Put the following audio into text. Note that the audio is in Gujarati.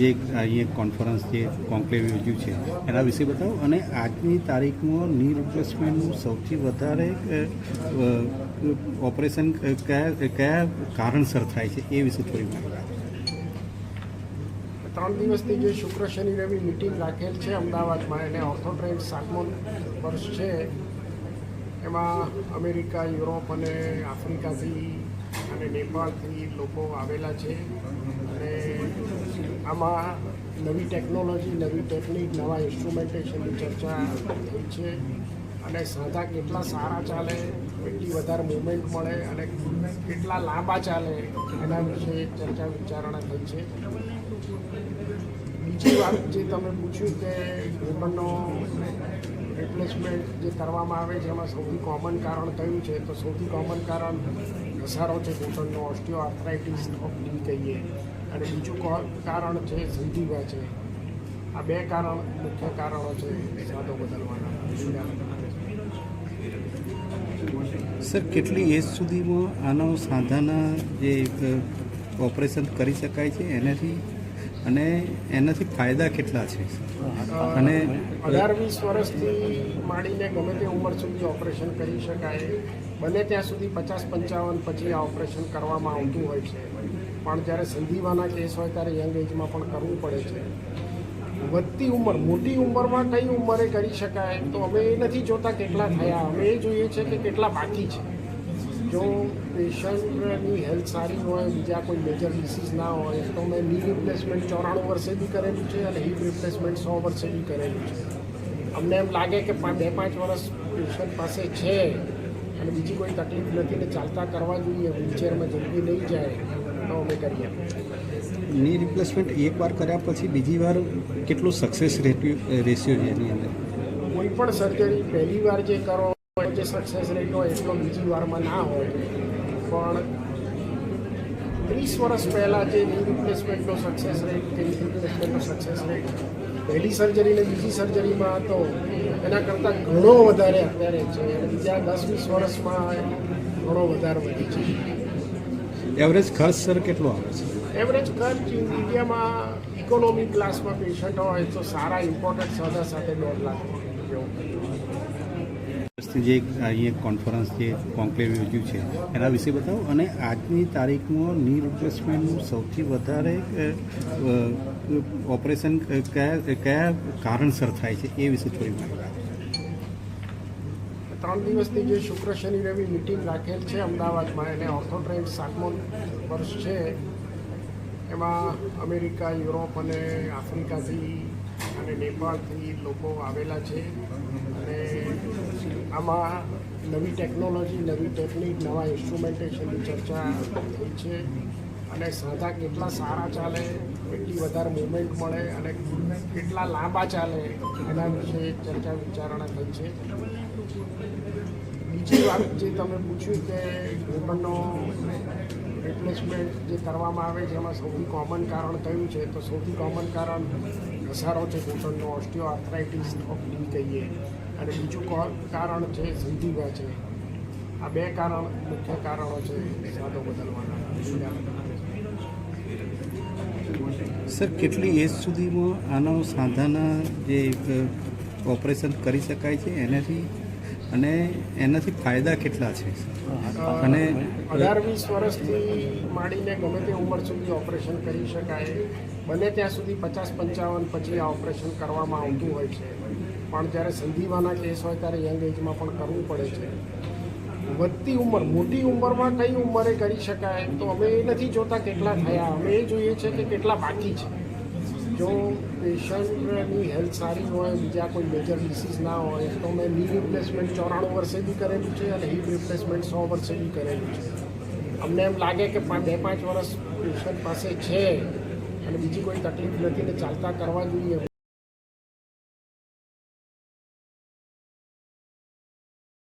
જે અહીંયા કોન્ફરન્સ જે કોન્ક્લેવ યોજ્યું છે, એના વિશે બતાવો. અને આજની તારીખમાં ની રિપ્લેસમેન્ટનું સૌથી વધારે ઓપરેશન કયા કયા કારણસર થાય છે એ વિશે થોડી માહિતી ત્રણ દિવસની જે શુક્ર શનિ રવિ મિટિંગ રાખેલ છે, અમદાવાદમાં એને ઓર્થોટ્રેન્ડ સાતમો વર્ષ છે. એમાં અમેરિકા, યુરોપ અને આફ્રિકાથી અને નેપાળથી લોકો આવેલા છે. અને આમાં નવી ટેકનોલોજી, નવી ટેકનિક, નવા ઇન્સ્ટ્રુમેન્ટેશનની ચર્ચા થઈ છે. અને સાંધા કેટલા સારા ચાલે, કેટલી વધારે મુવમેન્ટ મળે અને કેટલા લાંબા ચાલે એના વિશે ચર્ચા વિચારણા થઈ છે. બીજી વાત જે તમે પૂછ્યું કે ઘૂંટણનો રિપ્લેસમેન્ટ જે કરવામાં આવે છે, એમાં સૌથી કોમન કારણ કયું છે? તો સૌથી કોમન કારણ ઘસારો છે ઘૂંટણનો ઓસ્ટિયો આર્થરાઇટિસ ઓફ ડી કહીએ. અને બીજું કારણ છે સંધિવા છે. આ બે કારણ મુખ્ય કારણો છે સાદો બદલવાના. સર કેટલી એજ સુધીમાં આનો સાંધાના જે ઓપરેશન કરી શકાય છે એનાથી? અને એનાથી ફાયદા કેટલા છે? અને અઢાર વીસ વર્ષથી માંડીને ગમે તે ઉંમર સુધી ઓપરેશન કરી શકાય. બને ત્યાં સુધી પચાસ પંચાવન પછી આ ઓપરેશન કરવામાં આવતું હોય છે, પણ જ્યારે સંધિવાના કેસ હોય ત્યારે યંગ એજમાં પણ કરવું પડે છે. વધતી ઉંમર, મોટી ઉંમરમાં કઈ ઉંમરે કરી શકાય તો અમે એ નથી જોતા કેટલા થયા, અમે એ જોઈએ છે કે કેટલા બાકી છે. જો પેશન્ટની હેલ્થ સારી હોય, બીજા કોઈ મેજર ડિસીઝ ના હોય, તો મેં ની રિપ્લેસમેન્ટ ચોરાણું વર્ષે બી કરેલું છે અને હિપ રિપ્લેસમેન્ટ સો વર્ષે બી કરેલું છે. અમને એમ લાગે કે બે પાંચ વર્ષ પેશન્ટ પાસે છે અને બીજી કોઈ તકલીફ નથી ને ચાલતા કરવા જોઈએ વ્હીલચેરમાં જલ્દી નહીં જાય તો અમે કરીએ. ની રિપ્લેસમેન્ટ એકવાર કર્યા પછી બીજી વાર કેટલું સક્સેસ રેશિયો છે એની અંદર? કોઈ પણ સર્જરી પહેલી વાર જે કરો હોય જે સક્સેસ રેટ હોય એટલો બીજી વારમાં ના હોય. પણ ત્રીસ વર્ષ પહેલાં જે ની રિપ્લેસમેન્ટનો સક્સેસ રેટ કે ની રિપ્લેસમેન્ટનો સક્સેસ રેટ પહેલી સર્જરી ને બીજી સર્જરીમાં હતો એના કરતાં ઘણો વધારે અત્યારે છે. બીજા દસ વીસ વર્ષમાં ઘણો વધારે વધી છે. એવરેજ ખર્ચ સર કેટલો આવે છે? એવરેજ ખર્ચ ઇન્ડિયામાં ઇકોનોમી ક્લાસમાં પેશન્ટ હોય તો સારા ઇમ્પોર્ટન્ટ સાધા સાથે દોઢ લાખ જે અહીંયા એક કોન્ફરન્સ જે કોન્ક્લેવ યોજ્યું છે એના વિશે બતાવો? અને આજની તારીખમાં ની રિપ્લેસમેન્ટનું સૌથી વધારે ઓપરેશન કયા કયા કારણસર થાય છે એ વિશે થોડી માહિતી ત્રણ દિવસની જે શુક્ર, શનિ, રવિ મિટિંગ રાખેલ છે અમદાવાદમાં. એને ઓર્થોટ્રેન્ડ સાતમો વર્ષ છે. એમાં અમેરિકા, યુરોપ અને આફ્રિકાથી અને નેપાળથી લોકો આવેલા છે. અને આમાં નવી ટેકનોલોજી નવી ટેકનિક નવા ઇન્સ્ટ્રુમેન્ટેશનની ચર્ચા થઈ છે. અને સાંધા કેટલા સારા ચાલે, કેટલી વધારે મુવમેન્ટ મળે અને કેટલા લાંબા ચાલે, એના વિશે ચર્ચા વિચારણા થઈ છે. બીજી વાત જે તમે પૂછ્યું કે ઘૂંટણનો રિપ્લેસમેન્ટ જે કરવામાં આવે છે, એમાં સૌથી કોમન કારણ કયું છે? તો સૌથી કોમન કારણ ઘસારો છે ઘૂંટણનો ઓસ્ટિયો આર્થરાઇટિસ ઓફ ડી કહીએ. અને બીજું કો- કારણ છે સિંધિવા છે. આ બે કારણ મુખ્ય કારણો છે સાદો બદલવાના. સર, કેટલી એજ સુધીમાં આનો સાંધાના જે ઓપરેશન કરી શકાય છે એનાથી? અને એનાથી ફાયદા કેટલા છે? અને અઢાર વીસ વર્ષથી માંડીને ગમે તે ઉંમર સુધી ઓપરેશન કરી શકાય. બને ત્યાં સુધી પચાસ પંચાવન પછી આ ઓપરેશન કરવામાં આવતું હોય છે. પણ જ્યારે સંધિવાના કેસ હોય ત્યારે યંગ એજમાં પણ કરવું પડે છે. વધતી ઉંમર, મોટી ઉંમરમાં કઈ ઉંમરે કરી શકાય તો અમે એ નથી જોતા કેટલા થયા. અમે એ જોઈએ છે કે કેટલા બાકી છે. જો પેશન્ટની હેલ્થ સારી હોય, બીજા કોઈ મેજર ડિસીઝ ના હોય, તો મેં ની રિપ્લેસમેન્ટ ચોરાણું વર્ષે બી કરેલું છે અને હિપ રિપ્લેસમેન્ટ સો વર્ષે બી કરેલું છે. અમને એમ લાગે કે બે પાંચ વર્ષ પેશન્ટ પાસે છે અને બીજી કોઈ તકલીફ નથી ને ચાલતા કરવા જોઈએ.